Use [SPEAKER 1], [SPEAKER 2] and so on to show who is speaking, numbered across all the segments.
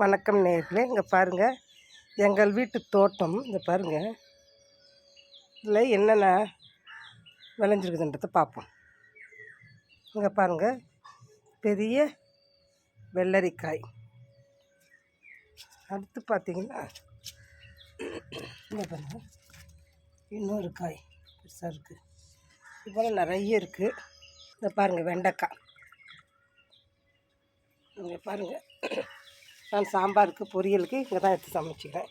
[SPEAKER 1] வணக்கம் நேர்களே இங்கே பாருங்கள் எங்கள் வீட்டு தோட்டம் இங்கே பாருங்கள் இதில் என்னென்ன விளைஞ்சிருக்குதுன்றதை பார்ப்போம். இங்கே பாருங்கள் பெரிய வெள்ளரிக்காய். அடுத்து பார்த்தீங்கன்னா இங்கே பாருங்கள் இன்னொரு காய் பெருசாக இருக்குது இதுபோல் நிறைய இருக்குது இதை பாருங்கள் வெண்டைக்காய். இங்கே பாருங்கள் நான் சாம்பாருக்கு பொரியலுக்கு இங்கே தான் எடுத்து சமைச்சிக்கிறேன்.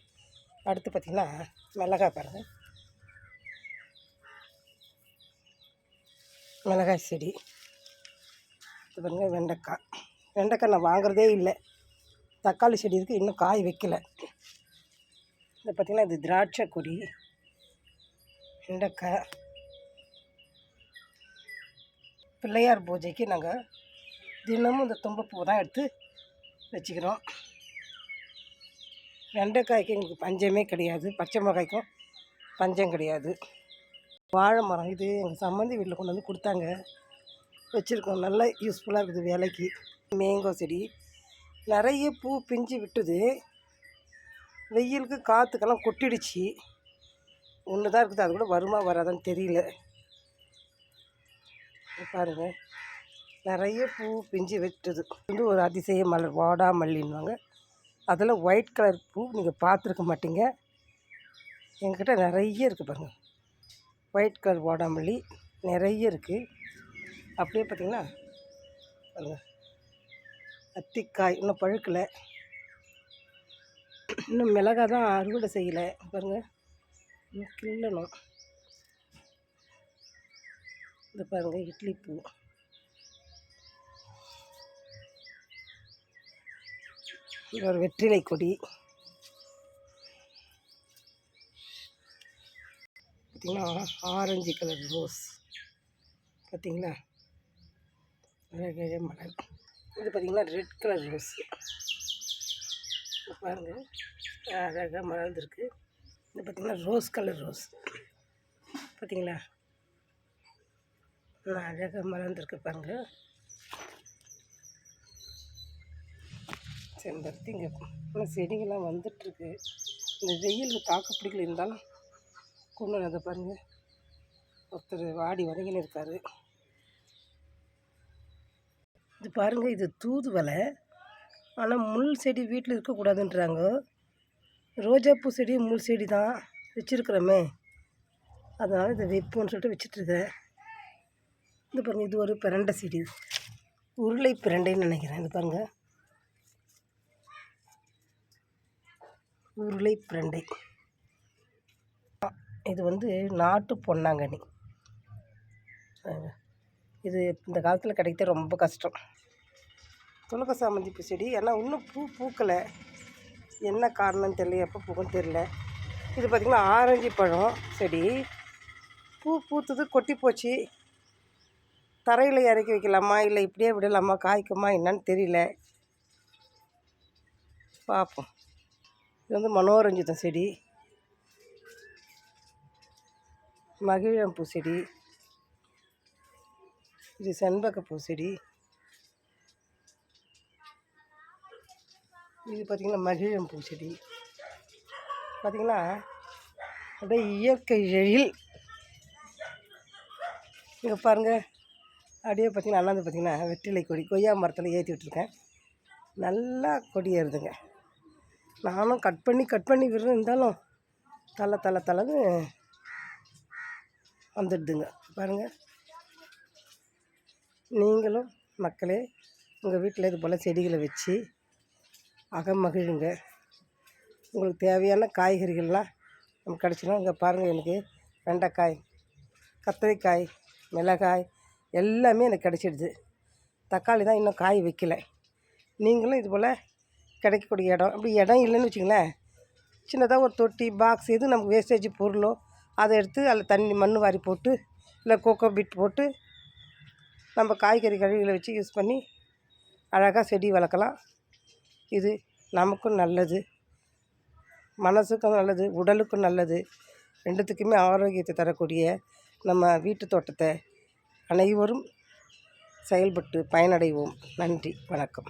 [SPEAKER 1] அடுத்து பார்த்திங்கன்னா மிளகாய் பாருங்கள் மிளகாய் செடி. இது பாருங்கள் வெண்டைக்காய். வெண்டைக்காய் நான் வாங்குறதே இல்லை. தக்காளி செடி இருக்குது இன்னும் காய் வைக்கல. இது பார்த்திங்கன்னா இது திராட்சை கொடி. வெண்டைக்காய். பிள்ளையார் பூஜைக்கு நாங்கள் தினமும் இந்த தும்பப்பூ தான் எடுத்து வச்சுக்கிறோம். வெண்டைக்காய்க்கு எங்களுக்கு பஞ்சமே கிடையாது. பச்சை மிளகாய்க்கும் பஞ்சம் கிடையாது. வாழை மரம் இது எங்கள் சம்மந்தி வீட்டில் கொண்டு வந்து கொடுத்தாங்க. வச்சுருக்கோம். நல்லா யூஸ்ஃபுல்லாக இருக்குது வேலைக்கு. மேங்கோ செடி. நிறைய பூ பிஞ்சு விட்டுது. வெயிலுக்கு காற்றுக்கெல்லாம் கொட்டிடுச்சு. ஒன்று தான் இருக்குது. அது கூட வருமா வராதான்னு தெரியல. பாருங்கள் நிறைய பூ பிஞ்சு வெட்டுது. வந்து ஒரு அதிசய மலர் வாடாமல்லின்வாங்க அதில் ஒயிட் கலர் பூ நீங்கள் பார்த்துருக்க மாட்டீங்க. எங்கிட்ட நிறைய இருக்குது பாருங்கள் ஒயிட் கலர் வாடாமல்லி நிறைய இருக்குது அப்படியே பார்த்திங்கன்னா பாருங்கள் அத்திக்காய் இன்னும் பழுக்கலை. இன்னும் மிளகாய் தான் அறுவடை செய்யலை. பாருங்கள் இன்னும் கிள்ளணும். இந்த பாருங்கள் இட்லி பூ. இது ஒரு வெற்றிலை கொடி. பார்த்திங்கன்னா ஆரஞ்சு கலர் ரோஸ். பார்த்திங்களா அழகாக மலர். இது பார்த்திங்கன்னா ரெட் கலர் ரோஸ். பாருங்கள் அழகாக மலர்ந்துருக்கு. இது பார்த்திங்கன்னா ரோஸ் கலர் ரோஸ். பார்த்திங்களா அழகாக மலர்ந்துருக்கு பாருங்கள் செம்பருத்தி இங்கே ஆனால் செடிகள்லாம் வந்துட்டுருக்கு. இந்த வெயிலுக்கு தாக்க பிடிக்கல இருந்தாலும் கொண்டு அதை பாருங்கள் ஒருத்தர் வாடி வதங்கின்னு இருக்கார். இது பாருங்கள் இது தூதுவலை ஆனால் முள் செடி வீட்டில் இருக்கக்கூடாதுன்றாங்க. ரோஜாப்பூ செடி முள் செடி தான் வச்சுருக்குறோமே. அதனால் இதை வைப்போன்னு சொல்லிட்டு வச்சிட்ருக்கேன் இது பாருங்கள் இது ஒரு பிரண்டை செடி. உருளை பிரண்டைன்னு நினைக்கிறேன். இது பாருங்கள் உருளை பிரண்டை. இது வந்து நாட்டு பொன்னாங்கண்ணி. இது இந்த காலத்தில் கிடைக்கிறது ரொம்ப கஷ்டம். துலக சாமந்தி பூ செடி ஏன்னா இன்னும் பூ பூக்கலை. என்ன காரணம்னு தெரியல. எப்போ பூக்கும் தெரியல. இது பார்த்திங்கன்னா ஆரஞ்சு பழம் செடி. பூ பூத்தது கொட்டி போச்சு. தரையில் இறக்கி வைக்கலாமா? இல்லை இப்படியே விடலாமா? காய்க்குமா? என்னன்னு தெரியல. பார்ப்போம் இது வந்து மனோரஞ்சிதம் செடி. மகிழம்பூ செடி. இது செண்பகப்பூ செடி. இது பார்த்திங்கன்னா மகிழம்பூ செடி. பார்த்திங்கன்னா அப்படியே இயற்கை எழில். இங்கே பாருங்கள் அப்படியே பார்த்திங்கன்னா அண்ணாந்து பார்த்திங்கன்னா வெற்றிலை கொடி கொய்யா மரத்தில் ஏற்றி விட்டுருக்கேன். நல்லா கொடி ஏறுதுங்க. நானும் கட் பண்ணி கட் பண்ணி விடுறேன் இருந்தாலும் தலை தலை தலைன்னு வந்துடுதுங்க. பாருங்கள் நீங்களும் மக்களே உங்கள் வீட்டில் இது போல் செடிகளை வச்சு அகமகிழுங்க உங்களுக்கு தேவையான காய்கறிகள்லாம் நமக்கு கிடச்சிடும் இங்கே பாருங்கள் எனக்கு வெண்டைக்காய் கத்திரிக்காய் மிளகாய் எல்லாமே எனக்கு கிடச்சிடுது. தக்காளி தான் இன்னும் காய் வைக்கலை. நீங்களும் இது போல் கிடைக்கக்கூடிய இடம். அப்படி இடம் இல்லைன்னு வச்சுங்களேன் சின்னதாக ஒரு தொட்டி பாக்ஸ் எது நமக்கு வேஸ்டேஜ் பொருளோ அதை எடுத்து அதில் தண்ணி மண் வாரி போட்டு இல்லை கோகோ பிட் போட்டு நம்ம காய்கறி கழிவுகளை வச்சு யூஸ் பண்ணி அழகாக செடி வளர்க்கலாம். இது நமக்கும் நல்லது. மனசுக்கும் நல்லது உடலுக்கும் நல்லது. ரெண்டுத்துக்குமே ஆரோக்கியத்தை தரக்கூடிய நம்ம வீட்டு தோட்டத்தை அனைவரும் செயல்பட்டு பயனடைவோம். நன்றி வணக்கம்.